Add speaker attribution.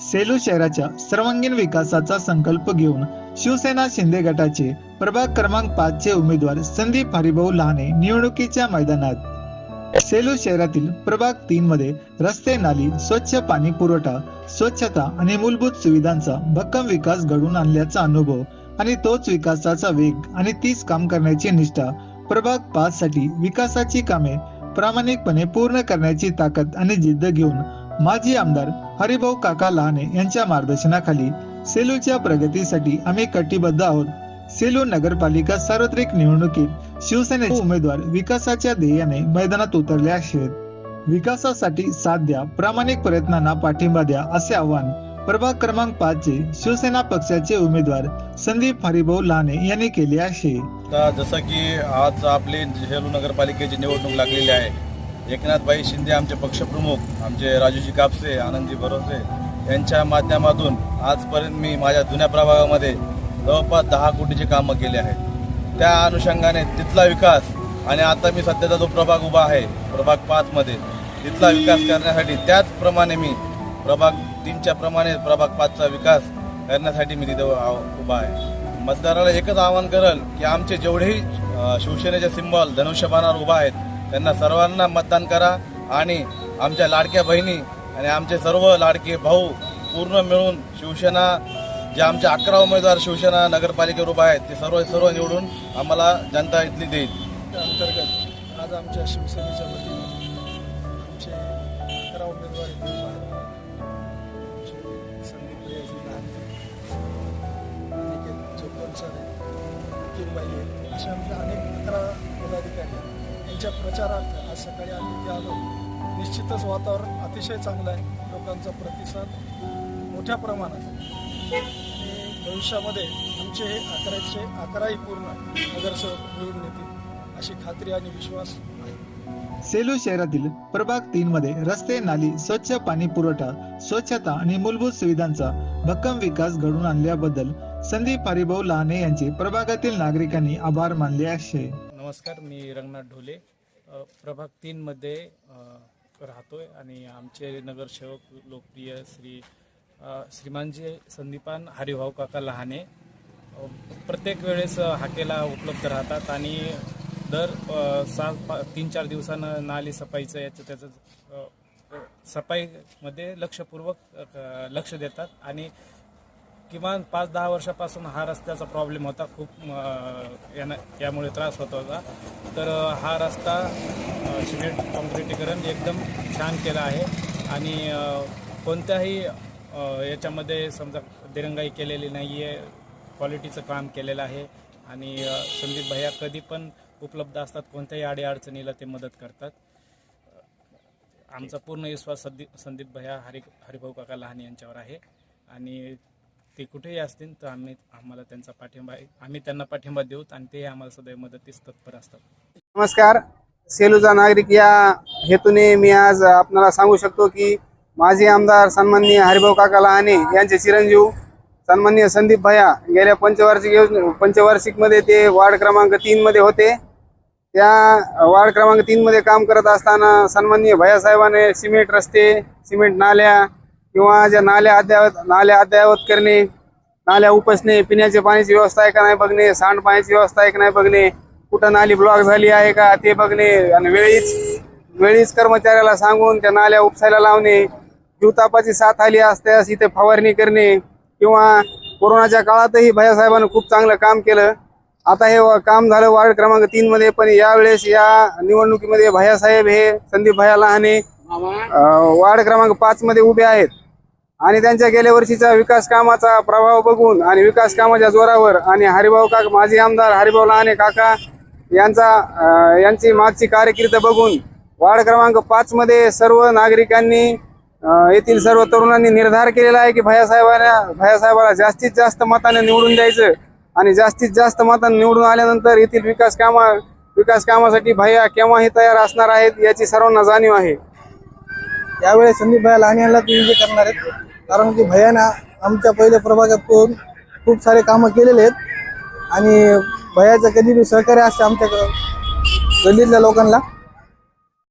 Speaker 1: सेलू शहराच्या सर्वांगीण विकासाचा संकल्प घेऊन शिवसेना शिंदे गटाचे प्रभाग क्रमांक पाच चे उमेदवार संदीप हरिभाऊ लहाने निवडणुकीच्या मैदानात. सेलू शहरातील प्रभाग तीन मध्ये रस्ते नाली स्वच्छ पाणी पुरवठा स्वच्छता आणि मूलभूत सुविधांचा भक्कम विकास घडवून आणल्याचा अनुभव आणि तोच विकासाचा वेग आणि तीच काम करण्याची निष्ठा प्रभाग पाच साठी विकासाची कामे प्रामाणिकपणे पूर्ण करण्याची ताकद आणि जिद्द घेऊन माजी आमदार हरिभाऊ काका लहाने यांच्या मार्गदर्शनाखाली सेलूच्या प्रगतीसाठी आम्ही कटिबद्ध आहोत. सेलू नगरपालिका सार्वत्रिक निवडणुकीत शिवसेनेचे उमेदवार विकासाच्या ध्येयाने मैदानात उतरले आहेत. विकासासाठी साथ द्या प्रामाणिक प्रयत्नांना पाठिंबा द्या असे आव्हान प्रभाग क्रमांक पाच चे शिवसेना पक्षाचे उमेदवार संदीप हरिभाऊ लहाने यांनी केले आहे.
Speaker 2: जसं की आज आपली सेलू नगरपालिकेची निवडणूक लागलेली आहे. एकनाथभाई शिंदे आमचे पक्षप्रमुख आमचे राजूजी कापसे आनंदजी भरोसे यांच्या माध्यमातून आजपर्यंत मी माझ्या जुन्या प्रभागामध्ये जवळपास दहा कोटीची कामं केली आहेत. त्या अनुषंगाने तिथला विकास आणि आता मी सध्याचा जो प्रभाग उभा आहे प्रभाग पाचमध्ये तिथला विकास करण्यासाठी त्याचप्रमाणे मी प्रभाग तीनच्या प्रमाणे प्रभाग पाचचा विकास करण्यासाठी मी तिथे उभा आहे. मतदाराला एकच आवाहन करेल की आमचे जेवढेही शिवसेनेचे सिंबल धनुष्यबाणावर उभा आहेत त्यांना सर्वांना मतदान करा आणि आमच्या लाडक्या बहिणी आणि आमचे सर्व लाडके भाऊ पूर्ण मिळून शिवसेना जे आमचे अकरा उमेदवार शिवसेना नगरपालिकेवर उभा आहेत ते सर्व सर्व निवडून आम्हाला जनता इथली देईल
Speaker 3: अंतर्गत आज आमच्या शिवसेनेच्या वतीने आमचे अकरा उमेदवार संदीप भैयाजी लहाने अनिकेत जोगवंसर किमबाई आहेत अनेक अकरा पदाधिकारी आहेत. यांच्या प्रचारार्थ आज सकाळी आम्ही इथे आलो निश्चितच वातावरण अतिशय चांगलं आहे. लोकांचा प्रतिसाद मोठ्या प्रमाणात भविष्यामध्ये आमचे हे अकराशे अकराही पूर्ण नगरसेवक निवडून येतील अशी खात्री आणि विश्वास आहे.
Speaker 1: सेलू शहरातील प्रभाग तीन मध्ये रस्ते नाली स्वच्छ पाणी पुरवठा स्वच्छता आणि मूलभूत सुविधांचा भक्कम विकास घडवून आणल्याबद्दल संदीप हरिभाऊ लहाने यांचे प्रभागातील नागरिकांनी आभार मानले आहे.
Speaker 4: नमस्कार मी रंगनाथ ढोले. प्रभाग तीनमध्ये राहतो आहे आणि आमचे नगरसेवक लोकप्रिय श्री श्रीमानजी संदीपान हरिभाऊ काका लहाने प्रत्येक वेळेस हाकेला उपलब्ध राहतात आणि दर सात पा तीन चार दिवसानं नाली सफाईचं याचं त्याचं सफाईमध्ये लक्षपूर्वक लक्ष देतात आणि किमान पाच दहा वर्षापासून हा रस्त्याचा प्रॉब्लेम होता. खूप यानं यामुळे त्रास होत होता. तर हा रस्ता सिमेंट कॉन्क्रिटीकरण एकदम छान केला आहे. आणि कोणत्याही याच्यामध्ये समजा दिरंगाई केलेली नाही आहे क्वालिटीचं काम केलेलं आहे. आणि संदीप भैया कधी पण उपलब्ध असतात कोणत्याही अडीअडचणीला ते मदत करतात. आमचा पूर्ण विश्वास संदीप संदीप भैया हरि हरिभाऊ काका लहाने यांच्यावर आहे. आणि ते कुठेही असतील तर आम्ही आम्हाला त्यांचा पाठिंबा आहे आम्ही त्यांना पाठिंबा देऊत आणि ते आम्हाला सदैव मदतीस तत्पर असतात.
Speaker 5: नमस्कार. सेलूचा नागरिक या हेतूने मी आज आपणाला सांगू शकतो की माजी आमदार सन्माननीय हरिभाऊ काका लहाने यांचे चिरंजीव सन्माननीय संदीप भैया गेल्या पंचवार्षिक योजने पंचवार्षिकमध्ये ते वार्ड क्रमांक तीनमध्ये होते. त्या वार्ड क्रमांक तीनमध्ये काम करत असताना सन्माननीय भैयासाहेबांनी सिमेंट रस्ते सिमेंट नाल्या किंवा ज्या नाल्या अद्ययावत नाल्या अद्ययावत करणे नाल्या उपसणे पिण्याच्या पाण्याची व्यवस्था आहे का नाही बघणे सांडपाण्याची व्यवस्था आहे का नाही बघणे कुठं नाली ब्लॉक झाली आहे का ते बघणे आणि वेळीच वेळीच कर्मचाऱ्याला सांगून त्या नाल्या उपसायला लावणे जीवतापाची साथ आली असल्यास इथे फवारणी करणे किंवा कोरोनाच्या काळातही भैयासाहेबांनी खूप चांगलं काम केलं. आता हे काम झालं वार्ड क्रमांक तीन मध्ये पण यावेळेस या निवडणुकीमध्ये भैयासाहेब हे संदीप भैया लहाने वार्ड क्रमांक पाच मध्ये उभे आहेत. आणि त्यांच्या गेल्या वर्षीचा विकास कामाचा प्रभाव बघून आणि विकास कामाच्या जोरावर आणि हरिभाऊ काका माजी आमदार हरिभाऊ लहाने काका यांचा यांची मागची कार्यकिर्द बघून वार्ड क्रमांक पाचमध्ये सर्व नागरिकांनी येथील सर्व तरुणांनी निर्धार केलेला आहे की भैयासाहेबांना भैयासाहेबाला जास्तीत जास्त मताने निवडून द्यायचं आणि जास्तीत जास्त मताने निवडून आल्यानंतर येथील विकास कामा विकास कामासाठी भैया केव्हाही तयार असणार आहेत याची सर्वांना जाणीव आहे.
Speaker 3: त्यावेळेस संदीप भैया लहान यांना ते विजय करणार आहेत कारण की भयाना आमच्या पहिल्या प्रभागातून खूप सारे कामं केलेले आहेत. आणि भयाचं कधी बी सहकार्य असते आमच्या गल्लीतल्या लोकांना.